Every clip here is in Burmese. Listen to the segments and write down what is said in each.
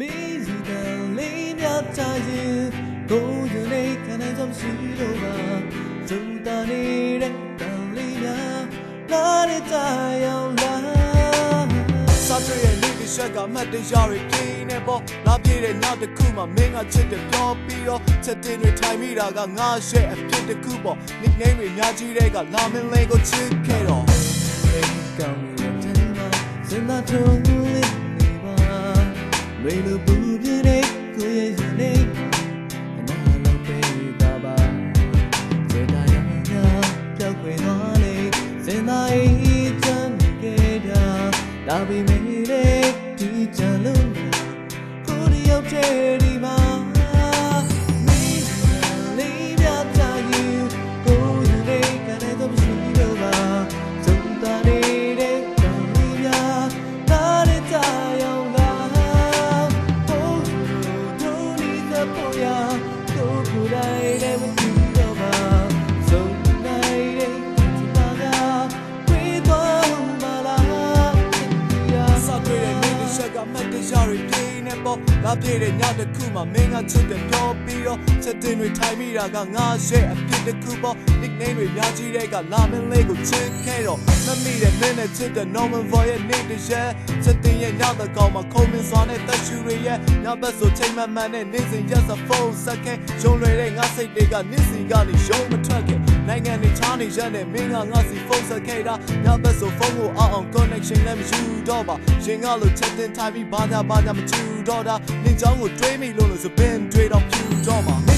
မင်းစီတန်လေးမြတ်ချရင်ကိုယ်စနေခဏဆုံးရှိလို့ပါဇုံတာနေတဲ့တန်လေးများနားရကြရောက်လာစာတွေ့ရဲ့လူတစ်ချက်ကမှတ်တရတွေပြင်းနေပေါ့လာပြည့်တဲ့နောက်တစ်ခုမှမင်းကချစ်တယ်ပြောပြီးတော့ချက်တင်တွေထိုင်မိတာကငါရှက်အဖြစ်တစ်ခုပေါ့ nickname တွေများကြီးတဲ့ကလာမင်းလေးကိုချစ်ခဲ့တော့အိမ်ကောင်းရဲ့တန်မှာစင်သာထုံးလေးနေပါ လွေလိုပူပြင်းနေကိုရဲ့ရင်နေအနာလုံးပေးတာပါစေတာရမများပြောက်ခွေသွားလေစင်သာအေးချမ်းခဲ့တာဒါပေမဲ့လေဒီချမ်းလုံးကိုရီရောက်ချေ လာပြည့်တဲ့နောက်တစ်ခုမှမင်းကချစ်တယ်ပြောပြီးတော့ချက်တင်တွေထိုင်မိတာကငါရှက်အဖြစ်တစ်ခုပေါ့ nickname တွေများကြီးတဲ့ကလာမင်းလေးကိုချစ်ခဲ့တော့မမိတဲ့မင်းနဲ့ချစ်တဲ့ normal voice ရဲ့နေ့တစ်ရက်ချက်တင်ရဲ့နောက်တစ်ကောင်မှာခုံမင်းစွာနဲ့တက်ရှူတွေရဲ့နောက်ဘက်ဆိုချိန်မှန်မှန်နဲ့နေ့စဉ်ရက်စဖုန်းဆက်ခဲ့ရုံလွယ်တဲ့ငါစိတ်တွေကနေ့စဉ်ကနေရုံမထွက်ခဲ့ နိုင်ငံတွေချားနေရက်နဲ့မင်းကငါစီဖုန်းဆက်ခဲ့တာနောက်ဘက်ဆိုဖုန်းကိုအောင်အောင် connection လည်းမယူတော့ပါရင်ကလို့ချက်တင်ထိုင်ပြီးဘာသာဘာသာမကျူတော့တာနေချောင်းကိုတွေးမိလို့လို့ဆိုပင်တွေးတော့ဖြူတော့မှာ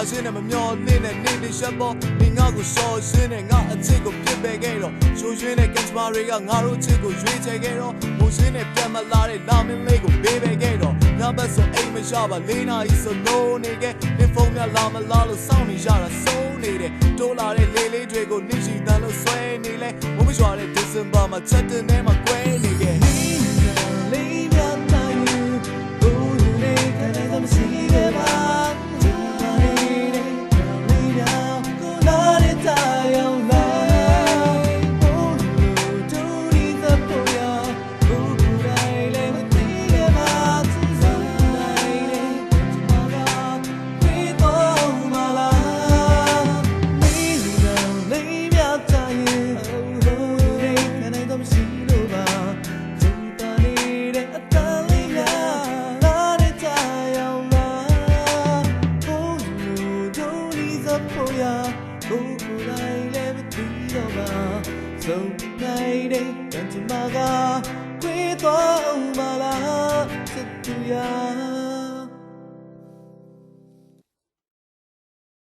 တော်နဲ့နေလာရှင်းနဲ့မမျောလင်းနဲ့နေနေရှက်ပေါ်နေငါကိုရှော့ရှင်းနဲ့ငါအချစ်ကိုပြစ်ပယ်ခဲ့တော့ရှိုးရှင်းတဲ့ကင်စမာတွေကငါတို့ချစ်ကိုရွေးချယ်ခဲ့တော့မိုးရှင်းနဲ့ပြန်မလာတဲ့လာမင်းလေးကိုပေးပယ်ခဲ့တော့ငါဘက်ဆိုအိမ်မရပါလေးနာရီဆိုလို့နေခဲ့နေဖုန်းကလာမလာလို့စောင့်နေရတာစိုးနေတယ်တိုးလာတဲ့လေးလေးတွေကိုနေရှိတန်းလို့ဆွဲနေလဲမိုးမရွာတဲ့ဒီဇင်ဘာမှာချက်တင်ထဲမှာကွဲ ဆုံးနိုင်တဲ့တန်ချမာကခွေသွား